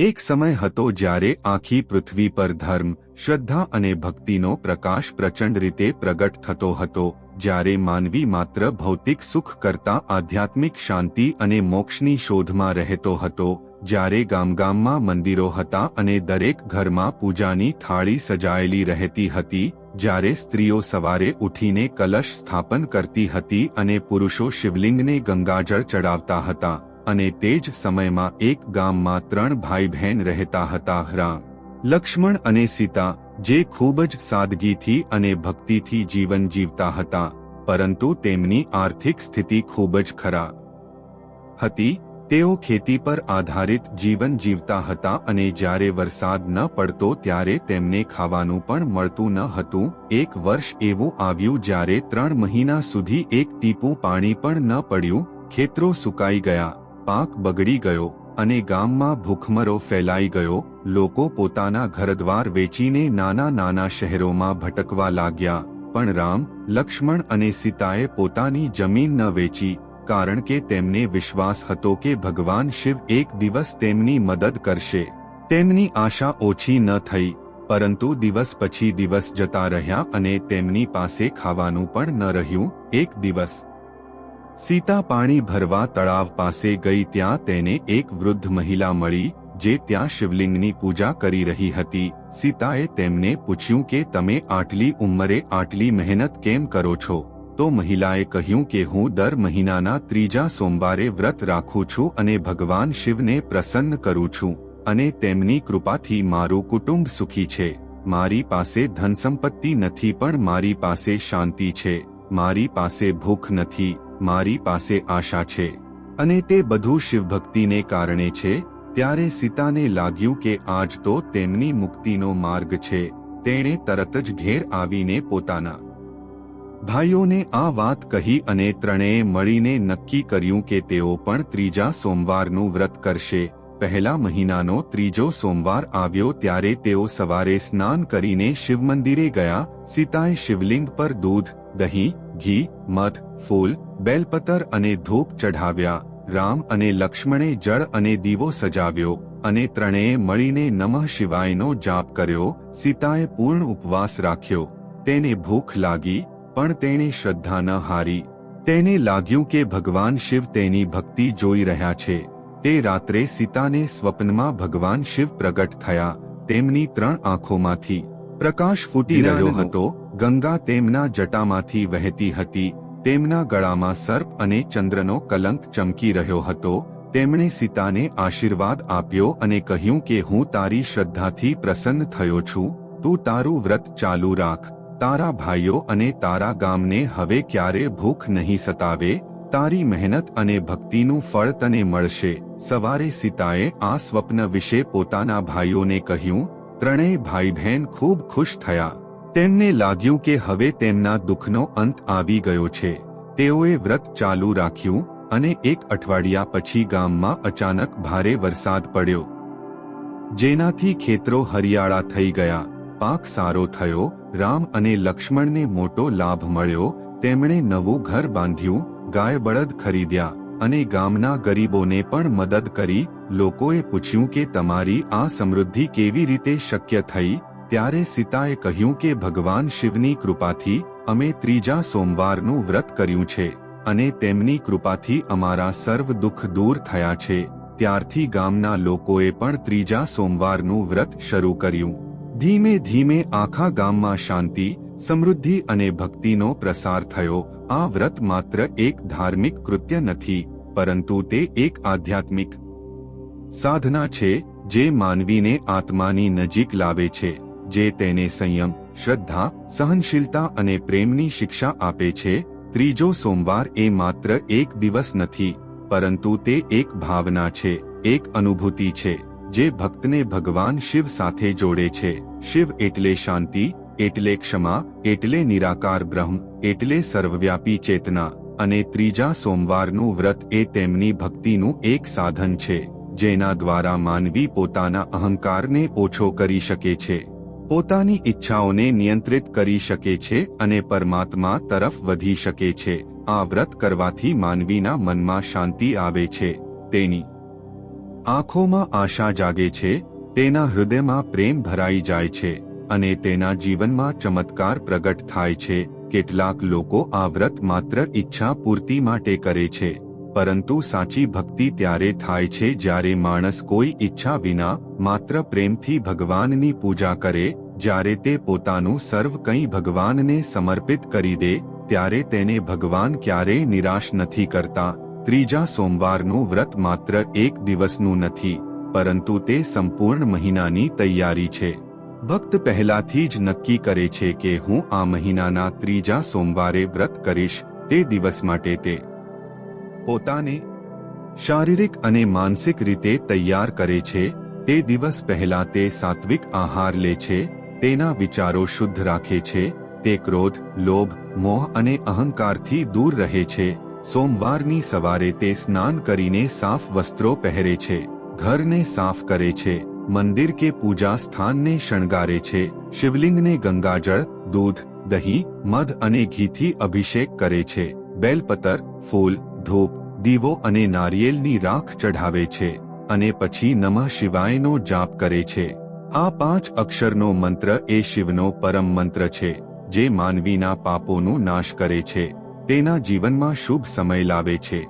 એક સમય હતો જ્યારે આખી પૃથ્વી પર ધર્મ, શ્રદ્ધા અને ભક્તિનો પ્રકાશ પ્રચંડ રીતે પ્રગટ થતો હતો, જ્યારે માનવી માત્ર ભૌતિક સુખ કરતા આધ્યાત્મિક શાંતિ અને મોક્ષની શોધમાં રહેતો હતો, જ્યારે ગામગામમાં મંદિરો હતા અને દરેક ઘરમાં પૂજાની થાળી સજાયેલી રહેતી હતી, જ્યારે સ્ત્રીઓ સવારે ઉઠીને કલશ સ્થાપન કરતી હતી અને પુરુષો શિવલિંગને ગંગાજળ ચડાવતા હતા. અને તે જ સમયમાં એક ગામમાં ત્રણ ભાઈ બહેન રહેતા હતા. રામ લક્ષ્મણ અને સીતા, જે ખૂબ જ સાદગીથી અને ભક્તિથી જીવન જીવતા હતા, પરંતુ તેમની આર્થિક સ્થિતિ ખૂબ જ ખરાબ હતી. તેઓ ખેતી પર આધારિત જીવન જીવતા હતા અને જ્યારે વરસાદ ન પડતો ત્યારે તેમને ખાવાનું પણ મળતું ન હતું. એક વર્ષ એવું આવ્યું જ્યારે ત્રણ મહિના સુધી એક ટીપું પાણી પણ ન પડ્યું. ખેતરો સુકાઈ ગયા. પાક બગડી ગયો અને ગામમાં ભૂખમરો ફેલાઈ ગયો, લોકો પોતાના ઘરદ્વાર વેચીને નાના નાના શહેરોમાં ભટકવા લાગ્યા. પણ રામ, લક્ષ્મણ અને સીતાએ પોતાની જમીન ન વેચી, કારણ કે તેમને વિશ્વાસ હતો કે ભગવાન શિવ એક દિવસ તેમની મદદ કરશે. તેમની આશા ઓછી ન થઈ, પરંતુ દિવસ પછી દિવસ જતા રહ્યા અને તેમની પાસે ખાવાનું પણ ન રહ્યું, એક દિવસ સીતા પાણી ભરવા તળાવ પાસે ગઈ ત્યાં તેને એક વૃદ્ધ મહિલા મળી, જે ત્યાં શિવલિંગની પૂજા કરી રહી હતી. સીતાએ તેમને પૂછ્યું કે તમે આટલી ઉંમરે આટલી મહેનત કેમ કરો છો? તો મહિલાએ કહ્યું કે હું દર મહિનાના ત્રીજા સોમવારે વ્રત રાખું છું અને ભગવાન શિવને પ્રસન્ન કરું છું, અને તેમની કૃપાથી મારું કુટુંબ સુખી છે. મારી પાસે ધન સંપત્તિ નથી પણ મારી પાસે શાંતિ છે. મારી પાસે ભૂખ નથી. મારી પાસે આશા છે અને તે બધું શિવભક્તિને કારણે છે, ત્યારે સીતાને લાગ્યું કે આજ તો તેમની મુક્તિનો માર્ગ છે, તેણે તરત જ ઘેર આવીને પોતાના ભાઈઓને આ વાત કહી અને ત્રણેય મળીને નક્કી કર્યું કે તેઓ પણ ત્રીજા સોમવારનું વ્રત કરશે, પહેલા મહિનાનો ત્રીજો સોમવાર આવ્યો ત્યારે તેઓ સવારે સ્નાન કરીને શિવ મંદિરે ગયા, સીતાએ શિવલિંગ પર દૂધ, દહીં, ઘી, મધ, ફૂલ બેલપતર અને ધૂપ ચઢાવ્યા રામ અને લક્ષ્મણે જળ અને દીવો સજાવ્યો અને ત્રણેય મળીને નમઃ શિવાયનો જાપ કર્યો સીતાએ પૂર્ણ ઉપવાસ રાખ્યો. તેને ભૂખ લાગી પણ તેણે શ્રદ્ધા ન હારી. તેને લાગ્યું કે ભગવાન શિવ તેની ભક્તિ જોઈ રહ્યા છે. તે રાત્રે સીતાને સ્વપ્નમાં ભગવાન શિવ પ્રગટ થયા તેમની ત્રણ આંખોમાંથી પ્રકાશ ફૂટી રહ્યો હતો ગંગા તેમના જટામાંથી વહેતી હતી. તેમના ગળામાં સર્પ અને ચંદ્રનો કલંક ચમકી રહ્યો હતો, તેમણે સીતાને આશીર્વાદ આપ્યો અને કહ્યું કે હું તારી શ્રદ્ધાથી પ્રસન્ન થયો છું, તું તારું વ્રત ચાલુ રાખ, તારા ભાઈઓ અને તારા ગામને હવે ક્યારે ભૂખ નહીં સતાવે, તારી મહેનત અને ભક્તિનું ફળ તને મળશે, સવારે સીતાએ આ સ્વપ્ન વિશે પોતાના ભાઈઓને કહ્યું, ત્રણેય ભાઈ બહેન ખૂબ ખુશ થયા. તેમને લાગ્યું કે હવે તેમના દુઃખનો અંત આવી ગયો છે. તેઓએ વ્રત ચાલુ રાખ્યું અને એક અઠવાડિયા પછી ગામમાં અચાનક ભારે વરસાદ પડ્યો. જેનાથી ખેતરો હરિયાળા થઈ ગયા, પાક સારો થયો, રામ અને લક્ષ્મણને મોટો લાભ મળ્યો, તેમણે નવું ઘર બાંધ્યું, ગાય બળદ ખરીદ્યા અને ગામના ગરીબોને પણ મદદ કરી, લોકોએ પૂછ્યું કે તમારી આ સમૃદ્ધિ કેવી રીતે શક્ય થઈ? ત્યારે સીતાએ કહ્યું કે ભગવાન શિવની કૃપાથી અમે ત્રીજા સોમવારનું વ્રત કર્યું છે અને તેમની કૃપાથી અમારા સર્વ દુઃખ દૂર થયા છે. ત્યારથી ગામના લોકોએ પણ ત્રીજા સોમવારનું વ્રત શરૂ કર્યું. ધીમે ધીમે આખા ગામમાં શાંતિ, સમૃદ્ધિ અને ભક્તિનો પ્રસાર થયો. આ વ્રત માત્ર એક ધાર્મિક કૃત્ય નથી, પરંતુ તે એક આધ્યાત્મિક સાધના છે જે માનવીને આત્માની નજીક લાવે છે. જે તેને સંયમ, શ્રદ્ધા, સહનશીલતા અને પ્રેમની શિક્ષા આપે છે, ત્રીજો સોમવાર એ માત્ર એક દિવસ નથી, પરંતુ તે એક ભાવના છે, એક અનુભૂતિ છે, જે ભક્તને ભગવાન શિવ સાથે જોડે છે. શિવ એટલે શાંતિ, એટલે ક્ષમા, એટલે નિરાકાર બ્રહ્મ, એટલે સર્વવ્યાપી ચેતના, અને ત્રીજા સોમવારનું વ્રત એ તેમની ભક્તિનું એક સાધન છે, જેના દ્વારા માનવી પોતાના અહંકારને ઓછો કરી શકે છે. પોતાની ઈચ્છાઓને નિયંત્રિત કરી શકે છે અને પરમાત્મા તરફ વધી શકે છે. આ વ્રત કરવાથી માનવીના મનમાં શાંતિ આવે છે. તેની આંખોમાં આશા જાગે છે, તેના હૃદયમાં પ્રેમ ભરાઈ જાય છે અને તેના જીવનમાં ચમત્કાર પ્રગટ થાય છે. કેટલાક લોકો આ વ્રત માત્ર ઈચ્છા પૂર્તિ માટે કરે છે. પરંતુ સાચી ભક્તિ ત્યારે થાય છે જ્યારે માણસ કોઈ ઈચ્છા વિના માત્ર પ્રેમથી ભગવાનની પૂજા કરે, જ્યારે તે પોતાનું સર્વ કંઈ ભગવાનને સમર્પિત કરી દે, ત્યારે તેને ભગવાન ક્યારેય નિરાશ નથી કરતા. ત્રીજા સોમવારનું વ્રત માત્ર એક દિવસનું નથી, પરંતુ તે સંપૂર્ણ મહિનાની તૈયારી છે. ભક્ત પહેલાથી જ નક્કી કરે છે કે હું આ મહિનાના ત્રીજા સોમવારે વ્રત કરીશ, તે દિવસ માટે તે પોતાને શારીરિક અને માનસિક રીતે તૈયાર કરે છે, તે દિવસ પહેલા તે સાત્વિક આહાર લે છે, તેના વિચારો શુદ્ધ રાખે છે, તે ક્રોધ, લોભ, મોહ અને અહંકારથી દૂર રહે છે, સોમવારની સવારે તે સ્નાન કરીને સાફ વસ્ત્રો પહેરે છે, ઘરને સાફ કરે છે, મંદિર કે પૂજા સ્થાનને શણગારે છે, શિવલિંગને ગંગાજળ, દૂધ, દહીં, મધ અને ઘીથી અભિષેક કરે છે, બેલપતર, ફૂલ, ધૂપ દીવો અને નારિયેલની રાખ ચઢાવે છે અને પછી નમઃ શિવાયનો જાપ કરે છે. આ પાંચ અક્ષરનો મંત્ર એ શિવનો પરમ મંત્ર છે, જે માનવીના પાપોનો નાશ કરે છે, તેના જીવનમાં શુભ સમય લાવે છે.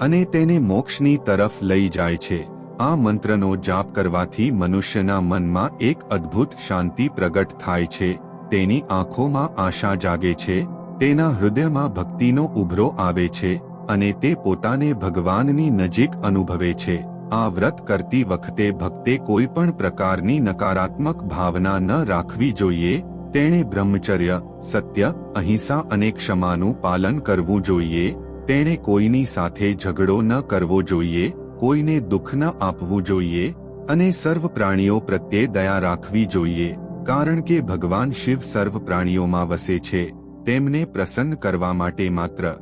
અને તેને મોક્ષની તરફ લઈ જાય છે. આ મંત્રનો જાપ કરવાથી મનુષ્યના મનમાં એક અદ્ભુત શાંતિ પ્રગટ થાય છે. તેની આંખોમાં આશા જાગે છે, તેના હૃદયમાં ભક્તિનો ઉભરો આવે છે અને તે પોતાને ભગવાનની નજીક અનુભવે છે. આ વ્રત કરતી વખતે ભક્તે કોઈ પણ પ્રકારની નકારાત્મક ભાવના ન રાખવી જોઈએ. તેણે બ્રહ્મચર્ય, સત્ય, અહિંસા અને ક્ષમાનું પાલન કરવું જોઈએ. તેણે કોઈની સાથે ઝઘડો ન કરવો જોઈએ. કોઈને દુઃખ ન આપવું જોઈએ. અને સર્વ પ્રાણીઓ પ્રત્યે દયા રાખવી જોઈએ. કારણ કે ભગવાન શિવ સર્વ પ્રાણીઓમાં વસે છે. તેમને પ્રસન્ન કરવા માટે માત્ર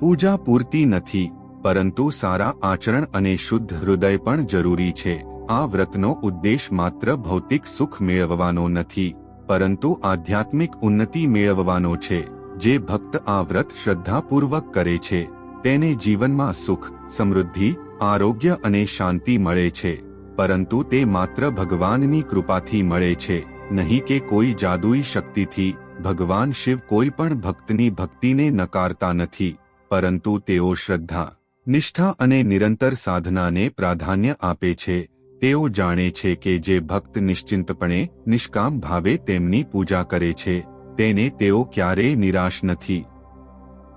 પૂજા પૂરતી નથી, પરંતુ સારા આચરણ અને શુદ્ધ હૃદય પણ જરૂરી છે. આ વ્રતનો ઉદ્દેશ માત્ર ભૌતિક સુખ મેળવવાનો નથી, પરંતુ આધ્યાત્મિક ઉન્નતિ મેળવવાનો છે. જે ભક્ત આ વ્રત શ્રદ્ધાપૂર્વક કરે છે, તેને જીવનમાં સુખ, સમૃદ્ધિ, આરોગ્ય અને શાંતિ મળે છે. પરંતુ તે માત્ર ભગવાનની કૃપાથી મળે છે, નહીં કે કોઈ જાદુઈ શક્તિથી. ભગવાન શિવ કોઈ પણ ભક્તની ભક્તિને નકારતા નથી. પરંતુ તેઓ શ્રદ્ધા, નિષ્ઠા અને નિરંતર સાધનાને પ્રાધાન્ય આપે છે. તેઓ જાણે છે કે જે ભક્ત નિશ્ચિંતપણે, નિષ્કામ ભાવે તેમની પૂજા કરે છે, તેને તેઓ ક્યારેય નિરાશ નથી.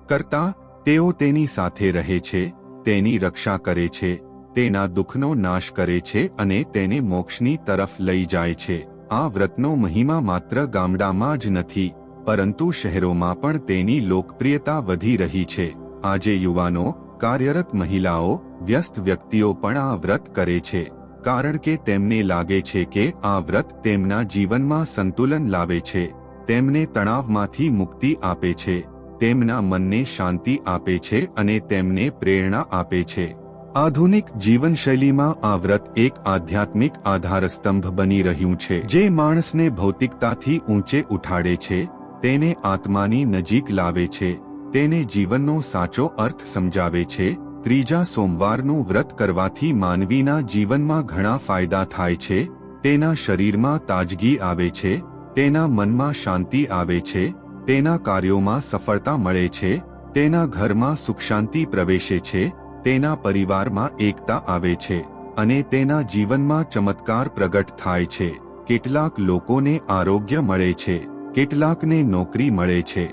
કરતા, તેઓ તેની સાથે રહે છે, તેની રક્ષા કરે છે, તેના દુઃખનો નાશ કરે છે અને તેને મોક્ષની તરફ લઈ જાય છે. આ વ્રતનો મહિમા માત્ર ગામડામાં જ નથી. પરંતુ શહેરોમાં પણ તેની લોકપ્રિયતા વધી રહી છે. આજે યુવાનો, કાર્યરત મહિલાઓ, વ્યસ્ત વ્યક્તિઓ પણ આ વ્રત કરે છે. કારણ કે તેમને લાગે છે કે આ વ્રત તેમના જીવનમાં સંતુલન લાવે છે. તેમને તણાવમાંથી મુક્તિ આપે છે. તેમના મનને શાંતિ આપે છે અને તેમને પ્રેરણા આપે છે. આધુનિક જીવનશૈલીમાં આ વ્રત એક આધ્યાત્મિક આધારસ્તંભ બની રહ્યું છે, જે માણસને ભૌતિકતાથી ઊંચે ઉઠાડે છે. તેને આત્માની નજીક લાવે છે, તેને જીવનનો સાચો અર્થ સમજાવે છે, ત્રીજા સોમવારનું વ્રત કરવાથી માનવીના જીવનમાં ઘણા ફાયદા થાય છે, તેના શરીરમાં તાજગી આવે છે, તેના મનમાં શાંતિ આવે છે, તેના કાર્યોમાં સફળતા મળે છે, તેના ઘરમાં સુખ શાંતિ પ્રવેશે છે, તેના પરિવારમાં એકતા આવે છે અને તેના જીવનમાં ચમત્કાર પ્રગટ થાય છે. કેટલાક લોકોને આરોગ્ય મળે છે. કેટલાકને નોકરી મળે છે,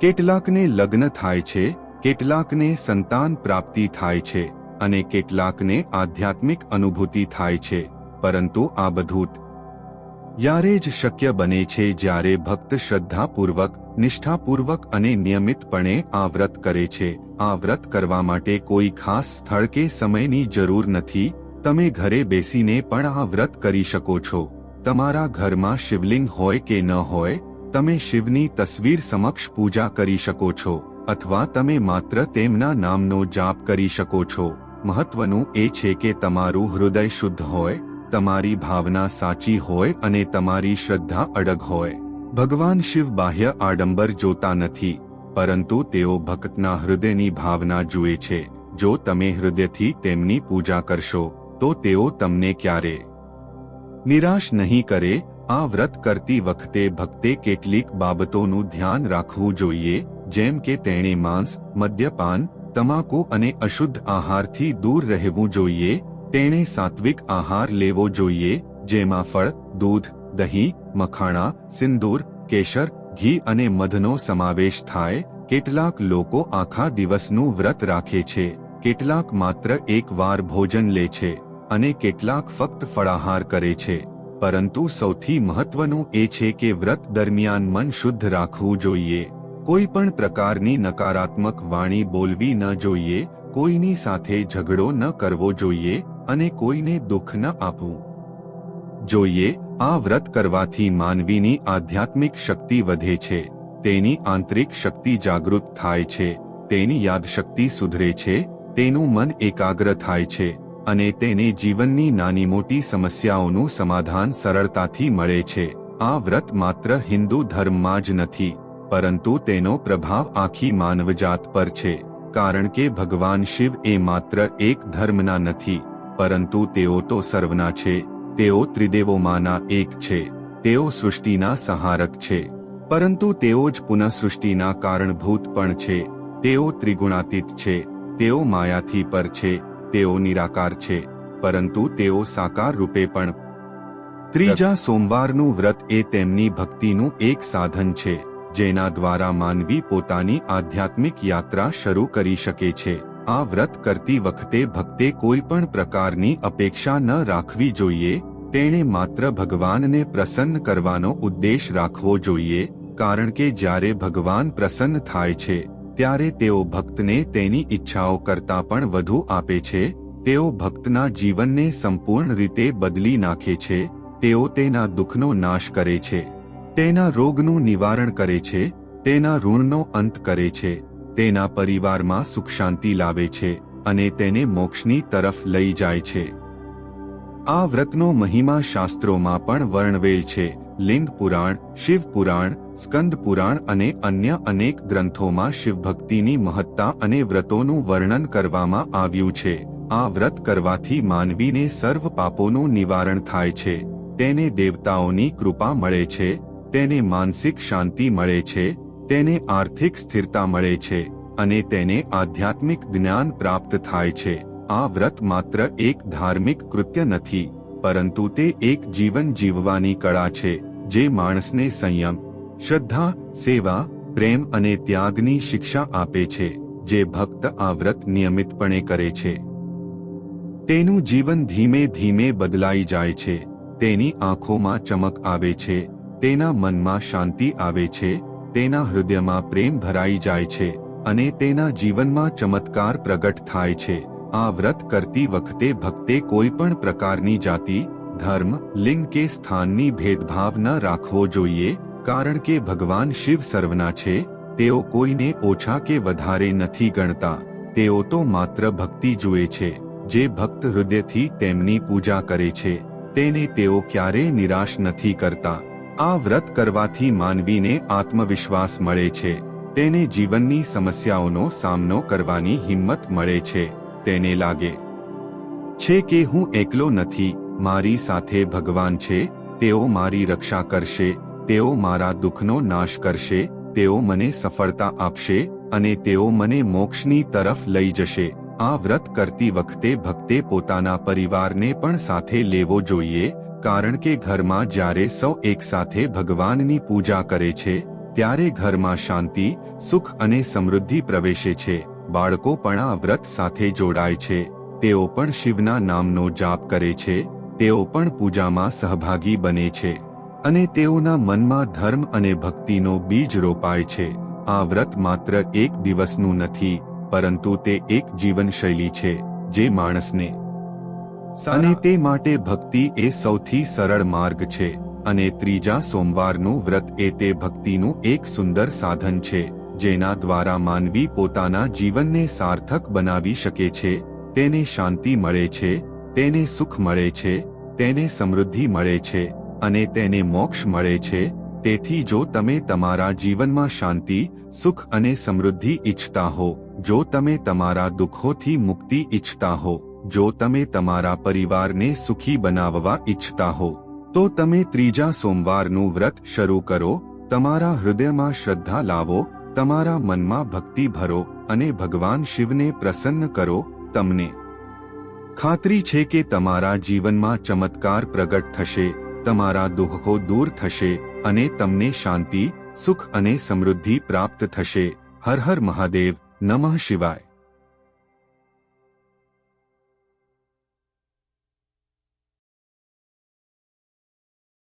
કેટલાકને લગ્ન થાય છે, કેટલાકને સંતાન પ્રાપ્તિ થાય છે અને કેટલાકને આધ્યાત્મિક અનુભૂતિ થાય છે, પરંતુ આ બધું યારે જ શક્ય બને છે જ્યારે ભક્ત શ્રદ્ધાપૂર્વક, નિષ્ઠાપૂર્વક અને નિયમિતપણે આ વ્રત કરે છે. આ વ્રત કરવા માટે કોઈ ખાસ સ્થળ કે સમયની જરૂર નથી. તમે ઘરે બેસીને પણ આ વ્રત કરી શકો છો. તમારા ઘરમાં શિવલિંગ હોય કે ન હોય તમે શિવની તસવીર સમક્ષ પૂજા કરી શકો છો, અથવા તમે માત્ર તેમના નામનો જાપ કરી શકો છો. મહત્વનું એ છે કે તમારું હૃદય શુદ્ધ હોય, તમારી ભાવના સાચી હોય અને તમારી શ્રદ્ધા અડગ હોય. ભગવાન શિવ બાહ્ય આડંબર જોતા નથી, પરંતુ તેઓ ભક્તના હૃદયની ભાવના જુએ છે. જો તમે હૃદયથી તેમની પૂજા કરશો, તો તેઓ તમને ક્યારે નિરાશ નહીં કરે આ વ્રત કરતી વખતે ભક્તે કેટલીક બાબતોનું ધ્યાન રાખવું જોઈએ, જેમ કે તેણે માંસ, મદ્યપાન, તમાકુ અને અશુદ્ધ આહારથી દૂર રહેવું જોઈએ, તેણે સાત્વિક આહાર લેવો જોઈએ, જેમાં ફળ, દૂધ, દહીં, મખાણા, સિંદૂર, કેસર, ઘી અને મધનો સમાવેશ થાય, કેટલાક લોકો આખા દિવસનું વ્રત રાખે છે, કેટલાક માત્ર એક વાર ભોજન લે છે, અને કેટલાક ફક્ત ફળાહાર કરે છે. પરંતુ સૌથી મહત્વનું એ છે કે વ્રત દરમિયાન મન શુદ્ધ રાખવું જોઈએ. કોઈ પણ પ્રકારની નકારાત્મક વાણી બોલવી ન જોઈએ, કોઈની સાથે ઝઘડો ન કરવો જોઈએ અને કોઈને દુઃખ ન આપવું જોઈએ. આ વ્રત કરવાથી માનવીની આધ્યાત્મિક શક્તિ વધે છે, તેની આંતરિક શક્તિ જાગૃત થાય છે, તેની યાદશક્તિ સુધરે છે, તેનું મન એકાગ્ર થાય છે. અને તેને જીવનની નાની મોટી સમસ્યાઓનું સમાધાન સરળતાથી મળે છે. આ વ્રત માત્ર હિન્દુ ધર્મમાં જ નથી, પરંતુ તેનો પ્રભાવ આખી માનવજાત પર છે, કારણ કે ભગવાન શિવ એ માત્ર એક ધર્મના નથી, પરંતુ તેઓ તો સર્વના છે, તેઓ ત્રિદેવોમાંના એક છે, તેઓ સૃષ્ટિના સહારક છે, પરંતુ તેઓ જ પુનઃસૃષ્ટિના કારણભૂત પણ છે, તેઓ ત્રિગુણાતીત છે, તેઓ માયાથી પર છે તેઓ નિરાકાર છે, પરંતુ તેઓ સાકાર રૂપે પણ. ત્રીજા સોમવારનું વ્રત એ તેમની ભક્તિનું એક સાધન છે, જેના દ્વારા માનવી પોતાની આધ્યાત્મિક યાત્રા શરૂ કરી શકે છે. આ વ્રત કરતી વખતે ભક્તે કોઈ પણ પ્રકારની અપેક્ષા ન રાખવી જોઈએ, તેણે માત્ર ભગવાનને પ્રસન્ન કરવાનો ઉદ્દેશ રાખવો જોઈએ, કારણ કે જ્યારે ભગવાન પ્રસન્ન થાય છે ત્યારે તેઓ ભક્તને તેની ઈચ્છાઓ કરતાં પણ વધુ આપે છે, તેઓ ભક્તના જીવનને સંપૂર્ણ રીતે બદલી નાખે છે, તેઓ તેના દુઃખનો નાશ કરે છે, તેના રોગનું નિવારણ કરે છે, તેના ઋણનો અંત કરે છે, તેના પરિવારમાં સુખ શાંતિ લાવે છે અને તેને મોક્ષની તરફ લઈ જાય છે. આ વ્રતનો મહિમા શાસ્ત્રોમાં પણ વર્ણવેલ છે. લિંગ પુરાણ, શિવ પુરાણ, સ્કંદ પુરાણ અને અન્ય અનેક ગ્રંથોમાં શિવભક્તિની મહત્તા અને વ્રતોનું વર્ણન કરવામાં આવ્યું છે. આ વ્રત કરવાથી માનવીને સર્વ પાપોનું નિવારણ થાય છે. તેને દેવતાઓની કૃપા મળે છે, તેને માનસિક શાંતિ મળે છે, તેને આર્થિક સ્થિરતા મળે છે અને તેને આધ્યાત્મિક જ્ઞાન પ્રાપ્ત થાય છે. આ વ્રત માત્ર એક ધાર્મિક કૃત્ય નથી પરંતુ તે એક જીવન જીવવાની કળા છે, જે માણસને સંયમ, શ્રદ્ધા, સેવા, પ્રેમ અને ત્યાગની શિક્ષા આપે છે, જે ભક્ત આ વ્રત નિયમિતપણે કરે છે. તેનું જીવન ધીમે ધીમે બદલાઈ જાય છે, તેની આંખોમાં ચમક આવે છે, તેના મનમાં શાંતિ આવે છે, તેના હૃદયમાં પ્રેમ ભરાઈ જાય છે, અને તેના જીવનમાં ચમત્કાર પ્રગટ થાય છે. આ વ્રત કરતી વખતે ભક્તે કોઈ પણ પ્રકારની જાતિ, ધર્મ, લિંગ કે સ્થાનની ભેદભાવ ન રાખવો જોઈએ, કારણ કે ભગવાન શિવ સર્વના છે, તેઓ કોઈને ઓછા કે વધારે નથી ગણતા, તેઓ તો માત્ર ભક્તિ જુએ છે, જે ભક્ત હૃદયથી તેમની પૂજા કરે છે, તેને તેઓ ક્યારેય નિરાશ નથી કરતા. આ વ્રત કરવાથી માનવીને આત્મવિશ્વાસ મળે છે, તેને જીવનની સમસ્યાઓનો સામનો કરવાની હિંમત મળે છે. તેને લાગે. છે કે હું એકલો નથી, મારી સાથે ભગવાન છે, તેઓ મારી રક્ષા કરશે, તેઓ મારા દુઃખનો નાશ કરશે, તેઓ મને સફળતા આપશે, અને તેઓ મને મોક્ષની તરફ લઈ જશે. આ વ્રત કરતી વખતે ભક્તે પોતાના પરિવારને પણ સાથે લેવો જોઈએ, કારણ કે ઘરમાં જ્યારે સૌ એકસાથે ભગવાનની પૂજા કરે છે, ત્યારે ઘરમાં શાંતિ, સુખ અને સમૃદ્ધિ પ્રવેશે છે. બાળકો પણ આ વ્રત સાથે જોડાય છે. તેઓ પણ શિવના નામનો જાપ કરે છે. તેઓ પણ પૂજામાં સહભાગી બને છે. અને તેઓના મનમાં ધર્મ અને ભક્તિનો બીજ રોપાય છે. આ વ્રત માત્ર એક દિવસનું નથી પરંતુ તે એક જીવનશૈલી છે જે માણસને અને તે માટે ભક્તિ એ સૌથી સરળ માર્ગ છે. અને ત્રીજા સોમવારનું વ્રત એ તે ભક્તિનું એક સુંદર સાધન છે. જેના દ્વારા માનવી પોતાના જીવનને સાર્થક બનાવી શકે છે, તેને શાંતિ મળે છે, તેને સુખ મળે છે, તેને સમૃદ્ધિ મળે છે અને તેને મોક્ષ મળે છે. તેથી જો તમે તમારા જીવનમાં શાંતિ, સુખ અને સમૃદ્ધિ ઈચ્છતા હો, જો તમે તમારા દુઃખોથી મુક્તિ ઈચ્છતા હો, જો તમે તમારા પરિવારને સુખી બનાવવા ઈચ્છતા હો, તો તમે ત્રીજા સોમવારનું વ્રત શરૂ કરો, તમારા હૃદયમાં શ્રદ્ધા લાવો તમારા મનમાં ભક્તિ ભરો અને ભગવાન શિવને પ્રસન્ન કરો તમને. ખાતરી છે કે તમારા જીવનમાં ચમત્કાર પ્રગટ થશે, તમારા દુઃખો દૂર થશે અને તમને શાંતિ, સુખ અને સમૃદ્ધિ પ્રાપ્ત થશે. હર હર મહાદેવ નમઃ શિવાય.